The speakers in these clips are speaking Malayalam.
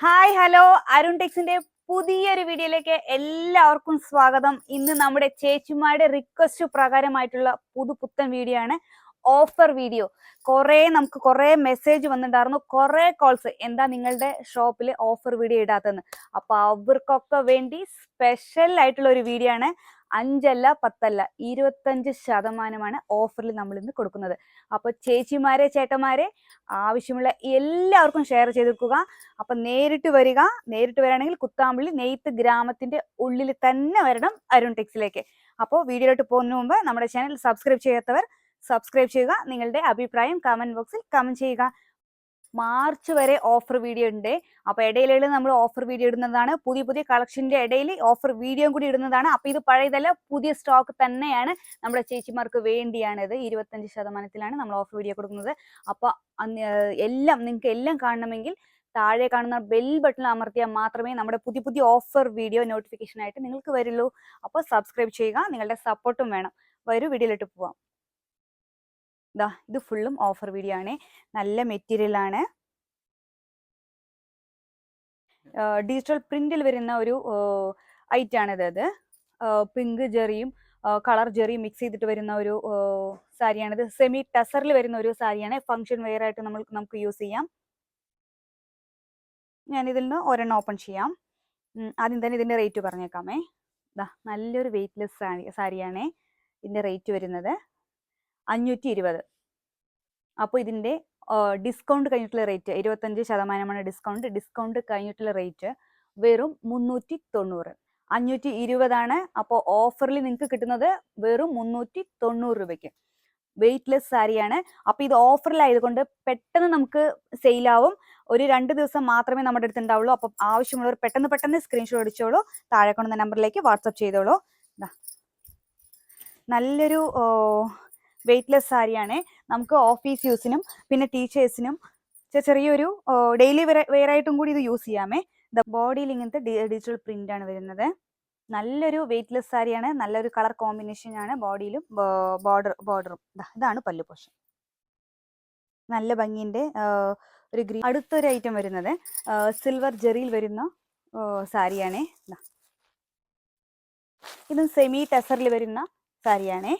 ഹായ് ഹലോ അരുൺ ടെക്സിന്റെ പുതിയൊരു വീഡിയോയിലേക്ക് എല്ലാവർക്കും സ്വാഗതം. ഇന്ന് നമ്മുടെ ചേച്ചിമാരുടെ റിക്വസ്റ്റ് പ്രകാരമായിട്ടുള്ള പുതു പുത്തൻ വീഡിയോ ആണ് ഓഫർ വീഡിയോ കുറെ നമുക്ക് കുറെ മെസ്സേജ് വന്നിട്ടുണ്ടായിരുന്നു. കുറെ കോൾസ് എന്താ നിങ്ങളുടെ ഷോപ്പിൽ ഓഫർ വീഡിയോ ഇടാത്തതെന്ന്. അപ്പൊ അവർക്കൊക്കെ വേണ്ടി സ്പെഷ്യൽ ആയിട്ടുള്ള ഒരു വീഡിയോ ആണ്. അഞ്ചല്ല പത്തല്ല ഇരുപത്തഞ്ച് ശതമാനമാണ് ഓഫറിൽ നമ്മൾ ഇന്ന് കൊടുക്കുന്നത്. അപ്പോൾ ചേച്ചിമാരെ ചേട്ടന്മാരെ ആവശ്യമുള്ള എല്ലാവർക്കും ഷെയർ ചെയ്തെടുക്കുക അപ്പൊ നേരിട്ട് വരിക. നേരിട്ട് വരികയാണെങ്കിൽ കുത്താമ്പള്ളി നെയ്ത്ത് ഗ്രാമത്തിന്റെ ഉള്ളിൽ തന്നെ വരണം അരുൺ ടെക്സിലേക്ക്. അപ്പോൾ വീഡിയോയിലോട്ട് പോകുന്നതിന് മുമ്പ് നമ്മുടെ ചാനൽ സബ്സ്ക്രൈബ് ചെയ്യാത്തവർ സബ്സ്ക്രൈബ് ചെയ്യുക. നിങ്ങളുടെ അഭിപ്രായം കമന്റ് ബോക്സിൽ കമന്റ് ചെയ്യുക. മാർച്ച് വരെ ഓഫർ വീഡിയോ ഉണ്ട്. അപ്പൊ ഇടയിലുള്ള നമ്മൾ ഓഫർ വീഡിയോ ഇടുന്നതാണ്. പുതിയ പുതിയ കളക്ഷന്റെ ഇടയിൽ ഓഫർ വീഡിയോയും കൂടി ഇടുന്നതാണ്. അപ്പൊ ഇത് പഴയതല്ല പുതിയ സ്റ്റോക്ക് തന്നെയാണ് നമ്മുടെ ചേച്ചിമാർക്ക് വേണ്ടിയാണ് ഇത് ഇരുപത്തഞ്ച് ശതമാനത്തിലാണ് നമ്മൾ ഓഫർ വീഡിയോ കൊടുക്കുന്നത്. അപ്പൊ എല്ലാം നിങ്ങൾക്ക് എല്ലാം കാണണമെങ്കിൽ താഴെ കാണുന്ന ബെൽ ബട്ടൺ അമർത്തിയാൽ മാത്രമേ നമ്മുടെ പുതിയ പുതിയ ഓഫർ വീഡിയോ നോട്ടിഫിക്കേഷൻ ആയിട്ട് നിങ്ങൾക്ക് വരുള്ളൂ. അപ്പോൾ സബ്സ്ക്രൈബ് ചെയ്യുക നിങ്ങളുടെ സപ്പോർട്ടും വേണം. വരൂ വീഡിയോയിലോട്ട് പോവാം. ദാ ഇത് ഫുള്ളും ഓഫർ വീഡിയോ ആണ്. നല്ല മെറ്റീരിയൽ ആണ്. ഡിജിറ്റൽ പ്രിന്റിൽ വരുന്ന ഒരു ഐറ്റം ആണ് അത്. പിങ്ക് ജെറിയും കളർ ജെറിയും മിക്സ് ചെയ്തിട്ട് വരുന്ന ഒരു സാരിയാണിത് സെമി ടസറിൽ വരുന്ന ഒരു സാരിയാണ് ഫംഗ്ഷൻ വെയർ ആയിട്ട് നമ്മൾ നമുക്ക് യൂസ് ചെയ്യാം. ഞാൻ ഇതിൽ നിന്ന് ഒരെണ്ണം ഓപ്പൺ ചെയ്യാം. ആദ്യം തന്നെ ഇതിന്റെ റേറ്റ് പറഞ്ഞേക്കാമേ. നല്ലൊരു വെയിറ്റ്ലെസ് സാരി സാരിയാണേ ഇതിന്റെ റേറ്റ് വരുന്നത്. അഞ്ഞൂറ്റി ഇരുപത് അപ്പോൾ ഇതിന്റെ ഡിസ്കൗണ്ട് കഴിഞ്ഞിട്ടുള്ള റേറ്റ് ഇരുപത്തഞ്ച് ശതമാനമാണ് ഡിസ്കൗണ്ട് ഡിസ്കൗണ്ട് കഴിഞ്ഞിട്ടുള്ള റേറ്റ് വെറും മുന്നൂറ്റി തൊണ്ണൂറ് അഞ്ഞൂറ്റി ഇരുപതാണ് അപ്പോൾ ഓഫറിൽ നിങ്ങൾക്ക് കിട്ടുന്നത് വെറും മുന്നൂറ്റി തൊണ്ണൂറ് രൂപയ്ക്ക്. വെയിറ്റ്ലെസ് സാരിയാണ്. അപ്പോൾ ഇത് ഓഫറിലായതുകൊണ്ട് പെട്ടെന്ന് നമുക്ക് സെയിലാവും ഒരു രണ്ട് ദിവസം മാത്രമേ നമ്മുടെ അടുത്ത് ഉണ്ടാവുള്ളൂ അപ്പം ആവശ്യമുള്ളവർ പെട്ടെന്ന് പെട്ടെന്ന് സ്ക്രീൻഷോട്ട് അടിച്ചോളൂ. താഴെ കൊണ്ടുവന്ന നമ്പറിലേക്ക് വാട്സപ്പ് ചെയ്തോളൂ. നല്ലൊരു വെയിറ്റ്ലെസ് സാരിയാണ് നമുക്ക് ഓഫീസ് യൂസിനും പിന്നെ ടീച്ചേഴ്സിനും ചെറിയൊരു ഡെയിലി വെയർ ആയിട്ടും കൂടി ഇത് യൂസ് ചെയ്യാമേ. ദ ബോഡിയിൽ ഇങ്ങനത്തെ ഡിജിറ്റൽ പ്രിന്റ് ആണ് വരുന്നത്. നല്ലൊരു വെയ്റ്റ്ലെസ് സാരിയാണ് നല്ലൊരു കളർ കോമ്പിനേഷൻ ആണ് ബോഡിയിലും ബോർഡർ ബോർഡറും ഇതാണ് പല്ലു പോഷൻ. നല്ല ഭംഗിന്റെ ഒരു ഗ്രീൻ അടുത്തൊരു ഐറ്റം വരുന്നത് സിൽവർ ജെറിയിൽ വരുന്ന സാരിയാണേ. ഇതും സെമി ടെസറിൽ വരുന്ന സാരിയാണേ.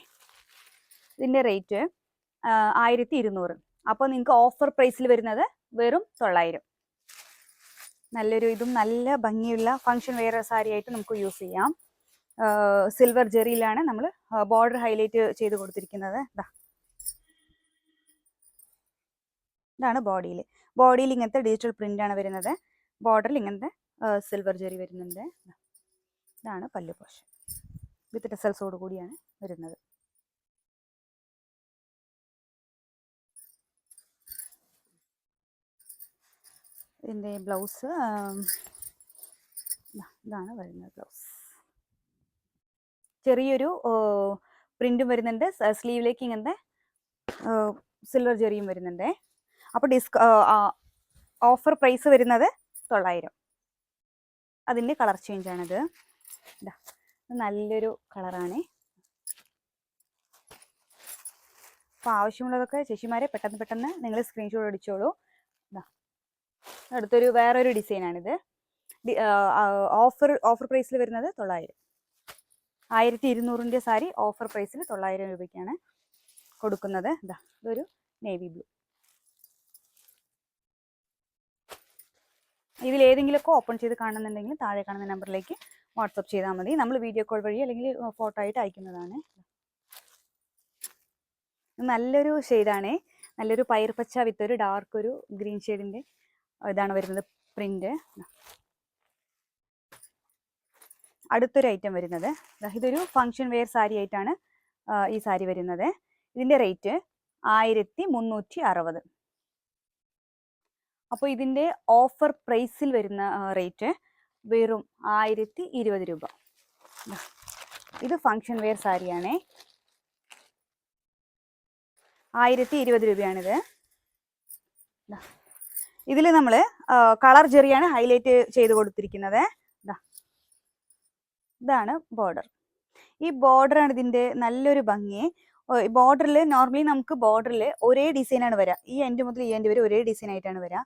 ഇതിന്റെ റേറ്റ് ആയിരത്തി ഇരുന്നൂറ് അപ്പോൾ നിങ്ങൾക്ക് ഓഫർ പ്രൈസിൽ വരുന്നത് വെറും തൊള്ളായിരം. നല്ലൊരു ഇതും നല്ല ഭംഗിയുള്ള ഫങ്ഷൻ വെയർ സാരി ആയിട്ട് നമുക്ക് യൂസ് ചെയ്യാം. സിൽവർ ജെറിയിലാണ് നമ്മൾ ബോർഡർ ഹൈലൈറ്റ് ചെയ്ത് കൊടുത്തിരിക്കുന്നത്. ഇതാണ് ബോഡിയിൽ ബോഡിയിൽ ഇങ്ങനത്തെ ഡിജിറ്റൽ പ്രിന്റ് ആണ് വരുന്നത്. ബോർഡറിൽ ഇങ്ങനത്തെ സിൽവർ ജെറി വരുന്നുണ്ട്. ഇതാണ് പല്ലു പോഷൻ വിത്ത് ടെസൽസോട് കൂടിയാണ് വരുന്നത്. ഇതിന്റെ ബ്ലൗസ് ഇതാണ് വരുന്നത് ബ്ലൗസ്. ചെറിയൊരു പ്രിന്റും വരുന്നുണ്ട്. സ്ലീവിലേക്ക് ഇങ്ങനത്തെ സിൽവർ ജെറിയും വരുന്നുണ്ട്. അപ്പോൾ ഡിസ്ക ഓഫർ പ്രൈസ് വരുന്നത് തൊള്ളായിരം. അതിന്റെ കളർ ചേഞ്ച് ആണിത്. നല്ലൊരു കളറാണ്. അപ്പോൾ ആവശ്യമുള്ളതൊക്കെ ചേച്ചിമാരെ പെട്ടെന്ന് പെട്ടെന്ന് നിങ്ങൾ സ്ക്രീൻഷോട്ട് അടിച്ചോളൂ അടുത്തൊരു വേറൊരു ഡിസൈനാണിത്. ഓഫർ ഓഫർ പ്രൈസിൽ വരുന്നത് തൊള്ളായിരം. ആയിരത്തി ഇരുന്നൂറിന്റെ സാരി ഓഫർ പ്രൈസിൽ തൊള്ളായിരം രൂപയ്ക്കാണ് കൊടുക്കുന്നത്. ഇതാ ഇതൊരു നേവി ബ്ലൂ. ഇതിൽ ഏതെങ്കിലുമൊക്കെ ഓപ്പൺ ചെയ്ത് കാണുന്നുണ്ടെങ്കിൽ താഴെ കാണുന്ന നമ്പറിലേക്ക് വാട്സപ്പ് ചെയ്താൽ മതി. നമ്മൾ വീഡിയോ കോൾ വഴി അല്ലെങ്കിൽ ഫോട്ടോ ആയിട്ട് അയക്കുന്നതാണ്. നല്ലൊരു ഷെയ്ഡാണേ. നല്ലൊരു പയർ പച്ച വിത്ത് ഒരു ഡാർക്ക് ഒരു ഗ്രീൻ ഷെയ്ഡിന്റെ ഇതാണ് വരുന്നത് പ്രിന്റ് അടുത്തൊരു ഐറ്റം വരുന്നത്. ഇതൊരു ഫങ്ഷൻ വെയർ സാരി ആയിട്ടാണ് ഈ സാരി വരുന്നത്. ഇതിന്റെ റേറ്റ് ആയിരത്തി മുന്നൂറ്റി അറുപത് അപ്പോൾ ഇതിന്റെ ഓഫർ പ്രൈസിൽ വരുന്ന റേറ്റ് വെറും ആയിരത്തി ഇരുപത് രൂപ. ഇത് ഫങ്ഷൻ വെയർ സാരിയാണേ. ആയിരത്തി ഇരുപത് രൂപയാണിത് ഇതിൽ നമ്മൾ കളർ ജെറിയാണ് ഹൈലൈറ്റ് ചെയ്ത് കൊടുത്തിരിക്കുന്നത്. ഇതാണ് ബോർഡർ. ഈ ബോർഡറാണ് ഇതിന്റെ നല്ലൊരു ഭംഗി. ബോർഡറിൽ നോർമലി നമുക്ക് ബോർഡറിൽ ഒരേ ഡിസൈനാണ് വരിക ഈ എൻഡ് മുതൽ ഈ എൻഡ് വരെ ഒരേ ഡിസൈൻ ആയിട്ടാണ് വരിക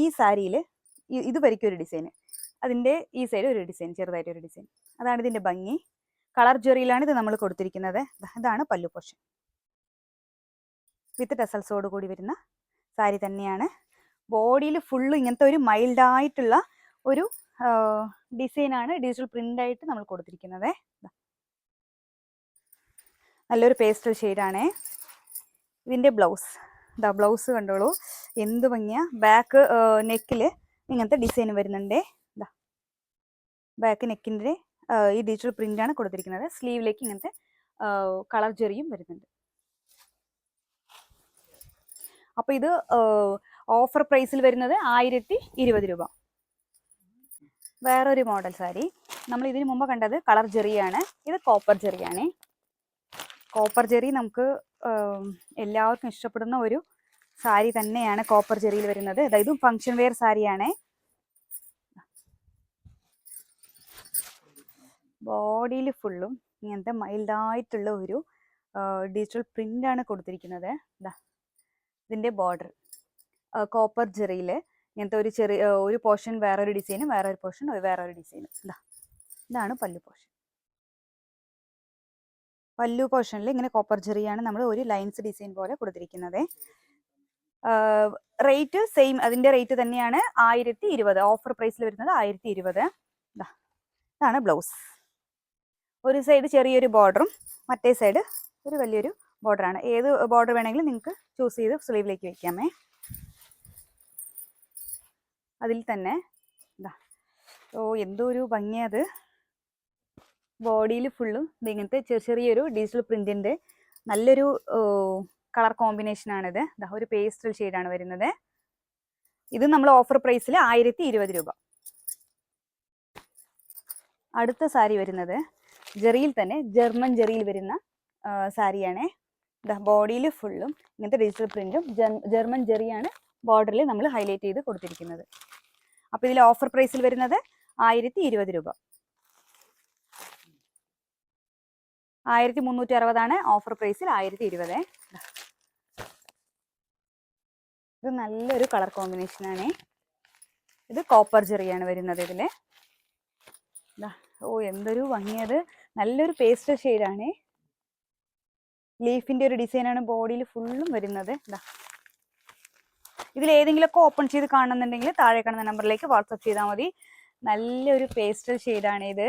ഈ സാരിയിൽ ഇത് വരയ്ക്കും ഒരു ഡിസൈൻ അതിന്റെ ഈ സൈഡ് ഒരു ഡിസൈൻ ചെറുതായിട്ട് ഒരു ഡിസൈൻ. അതാണ് ഇതിന്റെ ഭംഗി. കളർ ജെറിയിലാണ് ഇത് നമ്മൾ കൊടുത്തിരിക്കുന്നത്. ഇതാണ് പല്ലു പോർഷൻ. വിത്ത് ടെസൽസോട് കൂടി വരുന്ന സാരി തന്നെയാണ്. ബോഡിയിൽ ഫുള്ള് ഇങ്ങനത്തെ ഒരു മൈൽഡായിട്ടുള്ള ഒരു ഡിസൈനാണ് ഡിജിറ്റൽ പ്രിന്റ് ആയിട്ട് നമ്മൾ കൊടുത്തിരിക്കുന്നത്. നല്ലൊരു പേസ്റ്റൽ ഷെയ്ഡാണേ ഇതിന്റെ ബ്ലൗസ് ഇതാ ബ്ലൗസ് കണ്ടോളൂ. എന്ത് ഭംഗിയാ. ബാക്ക് നെക്കിൽ ഇങ്ങനത്തെ ഡിസൈൻ വരുന്നുണ്ടേ. ഇതാ ബാക്ക് നെക്കിന്റെ ഈ ഡിജിറ്റൽ പ്രിന്റ് ആണ് കൊടുത്തിരിക്കുന്നത്. സ്ലീവിലേക്ക് ഇങ്ങനത്തെ കളർ ജെറിയും വരുന്നുണ്ട്. അപ്പൊ ഇത് ഓഫർ പ്രൈസിൽ വരുന്നത് ആയിരത്തി ഇരുപത് രൂപ. വേറൊരു മോഡൽ സാരി. നമ്മൾ ഇതിനു മുമ്പ് കണ്ടത് കളർ ജെറിയാണ്. ഇത് കോപ്പർ ജെറിയാണ്. കോപ്പർ ജെറി നമുക്ക് എല്ലാവർക്കും ഇഷ്ടപ്പെടുന്ന ഒരു സാരി തന്നെയാണ് കോപ്പർ ജെറിയിൽ വരുന്നത്. അതായത് ഫംഗ്ഷൻ വെയർ സാരിയാണ്. ബോഡിയിൽ ഫുള്ളും ഇങ്ങനത്തെ മൈൽഡായിട്ടുള്ള ഒരു ഡിജിറ്റൽ പ്രിന്റ് ആണ് കൊടുത്തിരിക്കുന്നത്. ഇതാ ഇതിന്റെ ബോർഡർ. കോപ്പർ ജെറിയിൽ ഇങ്ങനത്തെ ഒരു ചെറിയ ഒരു പോർഷൻ വേറൊരു ഡിസൈനും വേറൊരു പോർഷൻ വേറൊരു ഡിസൈനും ഇതാ. ഇതാണ് പല്ലു പോർഷൻ പല്ലു പോർഷനിൽ ഇങ്ങനെ കോപ്പർ ജെറിയാണ് നമ്മൾ ഒരു ലൈൻസ് ഡിസൈൻ പോലെ കൊടുത്തിരിക്കുന്നത്. റേറ്റ് സെയിം അതിന്റെ റേറ്റ് തന്നെയാണ് ആയിരത്തി ഇരുപത് ഓഫർ പ്രൈസിൽ വരുന്നത് ആയിരത്തി ഇരുപത് ഇതാണ് ബ്ലൗസ് ഒരു സൈഡ് ചെറിയൊരു ബോർഡറും മറ്റേ സൈഡ് ഒരു വലിയൊരു ബോർഡറാണ് ഏത് ബോർഡർ വേണമെങ്കിലും നിങ്ങൾക്ക് ചൂസ് ചെയ്ത് സ്ലീവിലേക്ക് വെക്കാമേ. അതിൽ തന്നെ. ഇതാ ഓ എന്തോ ഒരു ഭംഗിയത്. ബോഡിയിൽ ഫുള്ളും ഇങ്ങനത്തെ ചെറിയ ചെറിയൊരു ഡിജിറ്റൽ പ്രിന്റിന്റെ നല്ലൊരു കളർ കോമ്പിനേഷനാണിത് ഇതാ ഒരു പേസ്റ്റൽ ഷെയ്ഡാണ് വരുന്നത്. ഇത് നമ്മൾ ഓഫർ പ്രൈസിൽ ആയിരത്തി ഇരുപത് രൂപ. അടുത്ത സാരി വരുന്നത് ജെറിയിൽ തന്നെ ജർമ്മൻ ജെറിയിൽ വരുന്ന സാരിയാണ്. ബോഡിയിൽ ഫുള്ളും ഇങ്ങനത്തെ ഡിജിറ്റൽ പ്രിന്റും. ജർമ്മൻ ജെറിയാണ് ബോർഡറിൽ നമ്മൾ ഹൈലൈറ്റ് ചെയ്ത് കൊടുത്തിരിക്കുന്നത്. അപ്പോൾ ഇതിൽ ഓഫർ പ്രൈസിൽ വരുന്നത് ആയിരത്തി ഇരുപത് രൂപ. ആയിരത്തി മുന്നൂറ്റി അറുപതാണ് ഓഫർ പ്രൈസിൽ ആയിരത്തി ഇരുപത് ഇത് നല്ലൊരു കളർ കോമ്പിനേഷനാണ് ഇത് കോപ്പർ ചെറിയാണ് വരുന്നത് ഇതിൽ. ദാ, ഓ എന്തൊരു ഭംഗിയത്. നല്ലൊരു പേസ്റ്റ് ഷെയ്ഡാണ് ലീഫിന്റെ ഒരു ഡിസൈനാണ് ബോഡിയിൽ ഫുള്ളും വരുന്നത്. ദാ. ഇതിൽ ഏതെങ്കിലുമൊക്കെ ഓപ്പൺ ചെയ്ത് കാണുന്നുണ്ടെങ്കിൽ താഴെ കാണുന്ന നമ്പറിലേക്ക് വാട്സപ്പ് ചെയ്താൽ മതി. നല്ലൊരു പേസ്റ്റൽ ഷെയ്ഡാണ് ഇത്.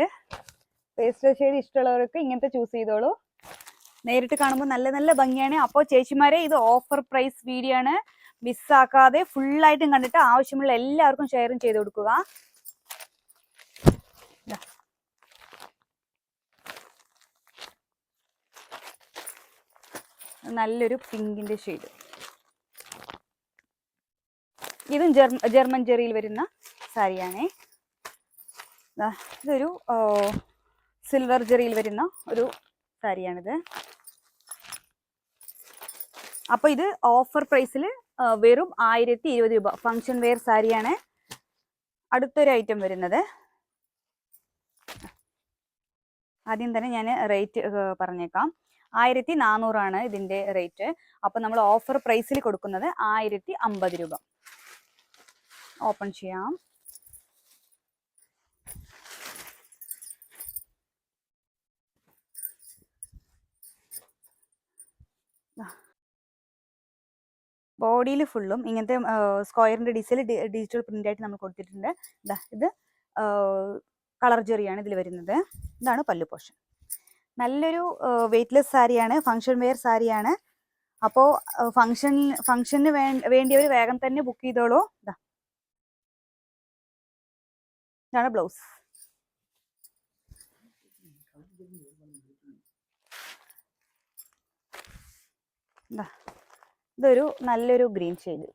പേസ്റ്റൽ ഷെയ്ഡ് ഇഷ്ടമുള്ളവർക്ക് ഇങ്ങനത്തെ ചൂസ് ചെയ്തോളൂ. നേരിട്ട് കാണുമ്പോൾ നല്ല നല്ല ഭംഗിയാണ്. അപ്പോൾ ചേച്ചിമാരെ ഇത് ഓഫർ പ്രൈസ് വീഡിയോ ആണ്. മിസ്സാക്കാതെ ഫുള്ളായിട്ടും കണ്ടിട്ട് ആവശ്യമുള്ള എല്ലാവർക്കും ഷെയറും ചെയ്ത് കൊടുക്കുക. നല്ലൊരു പിങ്കിന്റെ ഷെയ്ഡ് ഇതും ജർമ്മ ജർമ്മൻ ജെറിയിൽ വരുന്ന സാരിയാണേ. ഇതൊരു സിൽവർ ജെറിയിൽ വരുന്ന ഒരു സാരിയാണിത്. അപ്പോൾ ഇത് ഓഫർ പ്രൈസിൽ വെറും ആയിരത്തി ഇരുപത് രൂപ. ഫങ്ഷൻ വെയർ സാരിയാണ് അടുത്തൊരു ഐറ്റം വരുന്നത്. ആദ്യം തന്നെ ഞാൻ റേറ്റ് പറഞ്ഞേക്കാം. ആയിരത്തി നാനൂറാണ് ഇതിന്റെ റേറ്റ്. അപ്പോൾ നമ്മൾ ഓഫർ പ്രൈസിൽ കൊടുക്കുന്നത് ആയിരത്തി അമ്പത് രൂപ. ഓപ്പൺ ചെയ്യാം. ബോഡിയിൽ ഫുള്ളും ഇങ്ങനത്തെ സ്ക്വയറിന്റെ ഡിസൈൽ ഡിജിറ്റൽ പ്രിന്റ് ആയിട്ട് നമ്മൾ കൊടുത്തിട്ടുണ്ട്. ദാ ഇത് കളർ ജെറിയാണ് ഇതിൽ വരുന്നത്. ഇതാണ് പല്ലു പോഷൻ നല്ലൊരു വെയ്റ്റ്ലെസ് സാരിയാണ് ഫങ്ഷൻ വെയർ സാരിയാണ്. അപ്പോൾ ഫങ്ഷൻ ഫങ്ഷന് വേണ്ടിയവർ വേഗം തന്നെ ബുക്ക് ചെയ്തോളൂ. ഇതാ ഇതാണ് ബ്ലൗസ്. ഇതാ ഇതൊരു നല്ലൊരു ഗ്രീൻ ഷെയ്ഡ്.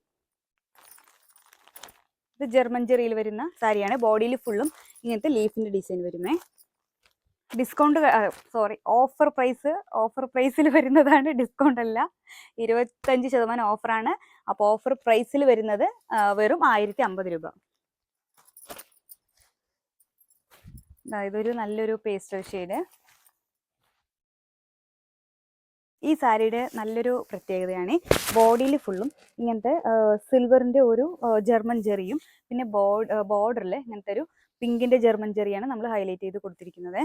ഇത് ജർമ്മൻ ജെറിയിൽ വരുന്ന സാരിയാണ്. ബോഡിയിൽ ഫുള്ളും ഇങ്ങനത്തെ ലീഫിന്റെ design വരുമേ. Discount sorry offer price offer പ്രൈസിൽ വരുന്നതാണ്. ഡിസ്കൗണ്ട് അല്ല ഇരുപത്തഞ്ച് ശതമാനം ഓഫറാണ്. അപ്പോൾ ഓഫർ പ്രൈസിൽ വരുന്നത് വെറും ആയിരത്തി അമ്പത് രൂപ. ഇതൊരു നല്ലൊരു പേസ്റ്റൽ ഷെയ്ഡ്. ഈ സാരിയുടെ നല്ലൊരു പ്രത്യേകതയാണ് ബോഡിയിൽ ഫുള്ളും ഇങ്ങനത്തെ സിൽവറിന്റെ ഒരു ജർമ്മൻ ജെറിയും പിന്നെ ബോർഡറിൽ ഇങ്ങനത്തെ ഒരു പിങ്കിന്റെ ജർമ്മൻ ജെറിയാണ് നമ്മൾ ഹൈലൈറ്റ് ചെയ്ത് കൊടുത്തിരിക്കുന്നത്.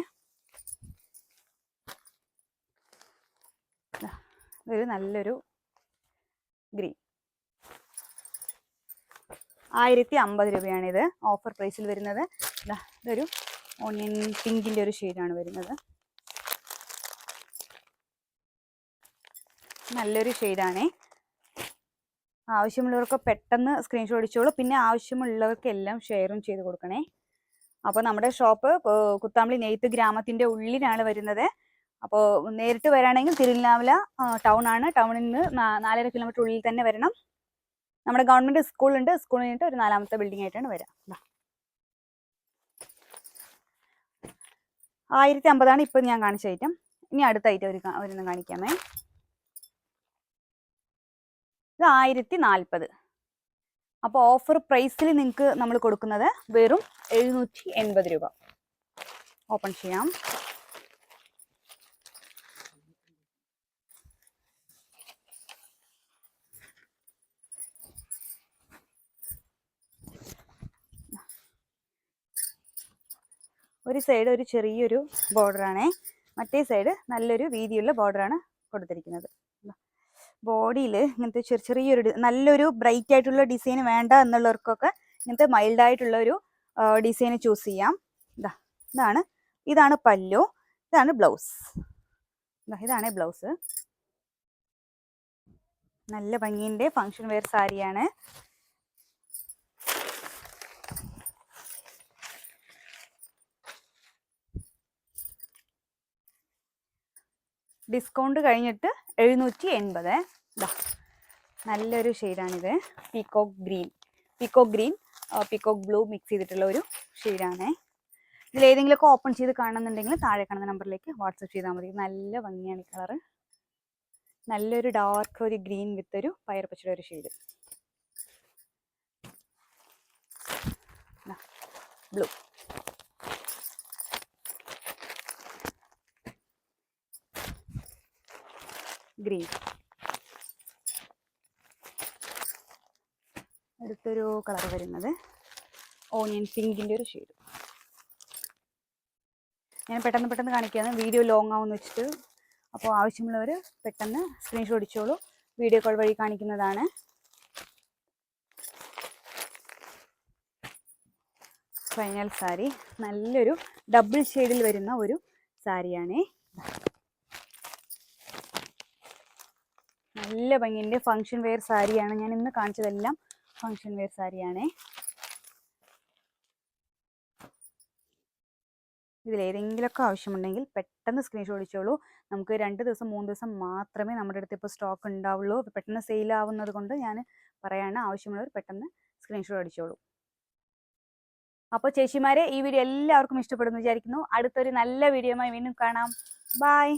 ഇതൊരു നല്ലൊരു ഗ്രീൻ. ആയിരത്തി അമ്പത് രൂപയാണിത് ഓഫർ പ്രൈസിൽ വരുന്നത്. ഇതൊരു ഓണിയൻ പിങ്കിന്റെ ഒരു ഷെയ്ഡാണ് വരുന്നത്. നല്ലൊരു ഷെയ്ഡാണേ ആവശ്യമുള്ളവർക്ക് പെട്ടെന്ന് സ്ക്രീൻഷോട്ട് അടിച്ചോളൂ. പിന്നെ ആവശ്യമുള്ളവർക്കെല്ലാം ഷെയറും ചെയ്ത് കൊടുക്കണേ. അപ്പോൾ നമ്മുടെ ഷോപ്പ് കുത്താമ്പളി നെയ്ത്ത് ഗ്രാമത്തിന്റെ ഉള്ളിലാണ് വരുന്നത്. അപ്പോൾ നേരിട്ട് വരാണെങ്കിൽ തിരുവല്ലാമല ടൗൺ ആണ് ടൗണിൽ നിന്ന് നാലര കിലോമീറ്റർ ഉള്ളിൽ തന്നെ വരണം. നമ്മുടെ ഗവൺമെന്റ് സ്കൂളുണ്ട് സ്കൂളിൽ നിന്നിട്ട് ഒരു നാലാമത്തെ ബിൽഡിംഗ് ആയിട്ടാണ് വരാം. ആയിരത്തി അമ്പതാണ് ഇപ്പം ഞാൻ കാണിച്ച ഐറ്റം ഇനി അടുത്ത ഐറ്റം ഒരു ഒരെണ്ണം കാണിക്കാമേ. ഇത് ആയിരത്തി നാൽപ്പത് അപ്പോൾ ഓഫർ പ്രൈസിൽ നിങ്ങൾക്ക് നമ്മൾ കൊടുക്കുന്നത് വെറും എഴുന്നൂറ്റി എൺപത് രൂപ. ഓപ്പൺ ചെയ്യാം. ഒരു സൈഡ് ഒരു ചെറിയൊരു ബോർഡറാണേ മറ്റേ സൈഡ് നല്ലൊരു വീതിയുള്ള ബോർഡറാണ് കൊടുത്തിരിക്കുന്നത്. ബോഡിയിൽ ഇങ്ങനത്തെ ചെറിയ ചെറിയൊരു നല്ലൊരു ബ്രൈറ്റ് ആയിട്ടുള്ള ഡിസൈൻ വേണ്ട എന്നുള്ളവർക്കൊക്കെ ഇങ്ങനത്തെ മൈൽഡ് ആയിട്ടുള്ള ഒരു ഡിസൈൻ ചൂസ് ചെയ്യാം. ഇതാ ഇതാണ്. ഇതാണ് പല്ലു. ഇതാണ് ബ്ലൗസ് ഇതാണ് ബ്ലൗസ് നല്ല ഭംഗിന്റെ ഫങ്ഷൻ വെയർ സാരിയാണ്. ഡിസ്കൗണ്ട് കഴിഞ്ഞിട്ട് എഴുന്നൂറ്റി എൺപത് ഇതാ നല്ലൊരു ഷെയ്ഡാണിത്. Peacock green peacock green peacock blue mix ചെയ്തിട്ടുള്ള ഒരു ഷെയ്ഡാണേ. ഇതിൽ ഏതെങ്കിലുമൊക്കെ ഓപ്പൺ ചെയ്ത് കാണുന്നുണ്ടെങ്കിൽ താഴെ കാണുന്ന നമ്പറിലേക്ക് വാട്സപ്പ് ചെയ്താൽ മതി. നല്ല ഭംഗിയാണ് ഈ കളറ് നല്ലൊരു ഡാർക്ക് ഒരു ഗ്രീൻ വിത്ത് ഒരു പയർ പച്ചയുടെ ഒരു ഷെയ്ഡ് ബ്ലൂ ഗ്രീൻ അടുത്തൊരു കളർ വരുന്നത് ഓണിയൻ പിങ്കിന്റെ ഒരു ഷെയ്ഡ്. ഞാൻ പെട്ടെന്ന് പെട്ടെന്ന് കാണിക്കുകയാണ് വീഡിയോ ലോങ് ആവുമെന്ന് വെച്ചിട്ട്. അപ്പോൾ ആവശ്യമുള്ളവർ പെട്ടെന്ന് സ്ക്രീൻഷോട്ട് അടിച്ചോളൂ. വീഡിയോ കോൾ വഴി കാണിക്കുന്നതാണ്. ഫൈനൽ സാരി. നല്ലൊരു ഡബിൾ ഷെയ്ഡിൽ വരുന്ന ഒരു സാരിയാണേ. നല്ല ഭംഗിന്റെ ഫങ്ഷൻ വെയർ സാരിയാണ്. ഞാൻ ഇന്ന് കാണിച്ചതെല്ലാം ഫങ്ഷൻ വെയർ സാരിയാണേ. ഇതിലേതെങ്കിലുമൊക്കെ ആവശ്യമുണ്ടെങ്കിൽ പെട്ടെന്ന് സ്ക്രീൻഷോട്ട് അടിച്ചോളൂ. നമുക്ക് രണ്ട് ദിവസം മൂന്ന് ദിവസം മാത്രമേ നമ്മുടെ അടുത്ത് ഇപ്പോൾ സ്റ്റോക്ക് ഉണ്ടാവുള്ളൂ. പെട്ടെന്ന് സെയിൽ ആവുന്നത് കൊണ്ട് ഞാൻ പറയാണ് ആവശ്യമുള്ളവർ പെട്ടെന്ന് സ്ക്രീൻഷോട്ട് അടിച്ചോളൂ. അപ്പോൾ ചേച്ചിമാരെ ഈ വീഡിയോ എല്ലാവർക്കും ഇഷ്ടപ്പെടുന്നു വിചാരിക്കുന്നു. അടുത്തൊരു നല്ല വീഡിയോയുമായി വീണ്ടും കാണാം. ബായ്